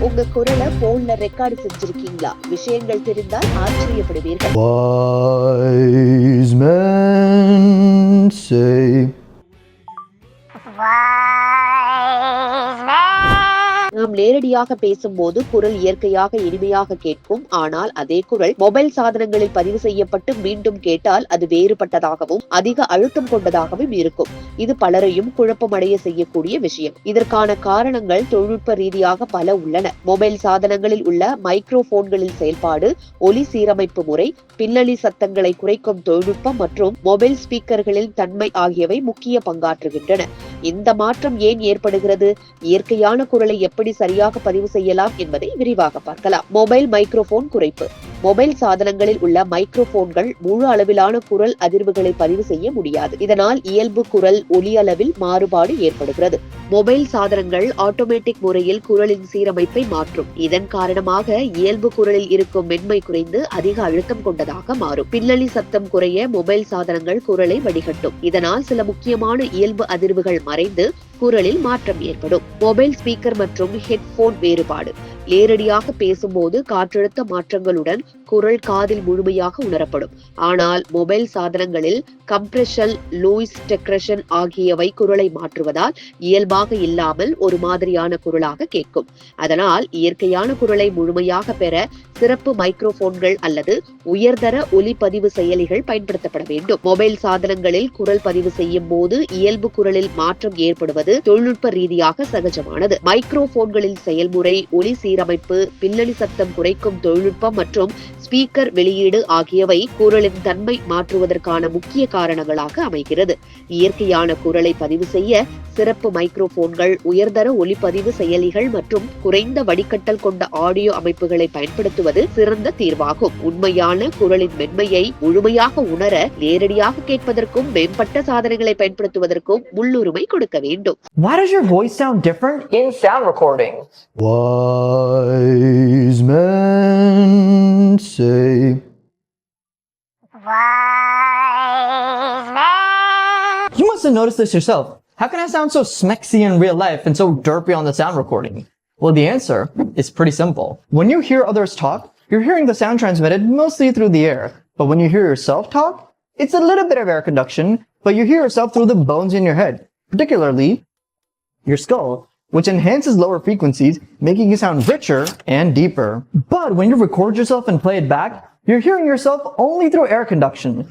உங்க குரலை போன்ல ரெக்கார்டு செஞ்சிருக்கீங்களா? விஷயங்கள் தெரிந்தால் ஆச்சரியப்படுவீர்கள். நாம் நேரடியாக பேசும்போது குரல் இயற்கையாக இனிமையாக கேட்கும். ஆனால் அதே குரல் மொபைல் சாதனங்களில் பதிவு செய்யப்பட்டு மீண்டும் கேட்டால் அது வேறுபட்டதாகவும் அதிக அழுத்தம் கொண்டதாகவும் இருக்கும். இது பலரையும் குழப்பமடைய செய்யக்கூடிய விஷயம். இதற்கான காரணங்கள் தொழில்நுட்ப ரீதியாக பல உள்ளன. மொபைல் சாதனங்களில் உள்ள மைக்ரோபோன்களின் செயல்பாடு ஒலி சீரமைப்பு முறை பின்னணி சத்தங்களை குறைக்கும் தொழில்நுட்பம் மற்றும் மொபைல் ஸ்பீக்கர்களின் தன்மை ஆகியவை முக்கிய பங்காற்றுகின்றன. இந்த மாற்றம் ஏன் ஏற்படுகிறது? இயற்கையான குரலை எப்படி சரியாக பதிவு செய்யலாம் என்பதை விரிவாக பார்க்கலாம். மொபைல் மைக்ரோபோன் குறைப்பு. மொபைல் சாதனங்களில் உள்ள மைக்ரோபோன்கள் முழு அளவிலான குரல் அதிர்வுகளை பதிவு செய்ய முடியாது. இதனால் இயல்பு குரல் ஒலி அளவில் மாறுபாடு ஏற்படுகிறது. மொபைல் சாதனங்கள் ஆட்டோமேட்டிக் முறையில் குரலின் சீரமைப்பை மாற்றும். இதன் காரணமாக இயல்பு குரலில் இருக்கும் மென்மை குறைந்து அதிக அழுத்தம் கொண்டதாக மாறும். பின்னணி சத்தம் குறைய மொபைல் சாதனங்கள் குரலை வடிகட்டும். இதனால் சில முக்கியமான இயல்பு அதிர்வுகள் மறைந்து குரலில் மாற்றம் ஏற்படும். மொபைல் ஸ்பீக்கர் மற்றும் ஹெட்போன் வேறுபாடு. நேரடியாக பேசும்போது காற்றழுத்த மாற்றங்களுடன் குரல் காதில் முழுமையாக உணரப்படும். ஆனால் மொபைல் சாதனங்களில் கம்ப்ரெஷன் லூயிஸ் டெக்ரஷன் ஆகியவை குரலை மாற்றுவதால் இயல்பாக இல்லாமல் ஒரு மாதிரியான குரலாக கேட்கும். அதனால் இயற்கையான குரலை முழுமையாக பெற சிறப்பு மைக்ரோபோன்கள் அல்லது உயர்தர ஒலிப்பதிவு செயலிகள் பயன்படுத்தப்பட வேண்டும். மொபைல் சாதனங்களில் குரல் பதிவு செய்யும் போது இயல்பு குரலில் மாற்றம் ஏற்படுவது தொழில்நுட்ப ரீதியாக சகஜமானது. மைக்ரோபோன்களின் செயல்முறை ஒலி சீரமைப்பு பின்னணி சத்தம் குறைக்கும் தொழில்நுட்பம் மற்றும் ஸ்பீக்கர் வெளியீடு ஆகியவை குரலின் தன்மை மாற்றுவதற்கான முக்கிய காரணங்களாக அமைகிறது. இயற்கையான குரலை பதிவு செய்ய சிறப்பு மைக்ரோபோன்கள் உயர்தர ஒலிப்பதிவு செயலிகள் மற்றும் குறைந்த வடிகட்டல் கொண்ட ஆடியோ அமைப்புகளை பயன்படுத்துவது சிறந்த தீர்வாகும் உண்மையான குரலின் மென்மையை முழுமையாக உணர நேரடியாக கேட்பதற்கும் மேம்பட்ட சாதனங்களை பயன்படுத்துவதற்கும் முன்னுரிமை கொடுக்க வேண்டும் Why does your voice sound different in sound recordings? Wise men say, You must have noticed this yourself. How can I sound so smexy in real life and so derpy on the sound recording? Well, the answer is pretty simple. When you hear others talk, you're hearing the sound transmitted mostly through the air. But when you hear yourself talk, it's a little bit of air conduction, but you hear yourself through the bones in your head, particularly your skull, which enhances lower frequencies, making you sound richer and deeper. But when you record yourself and play it back, you're hearing yourself only through air conduction.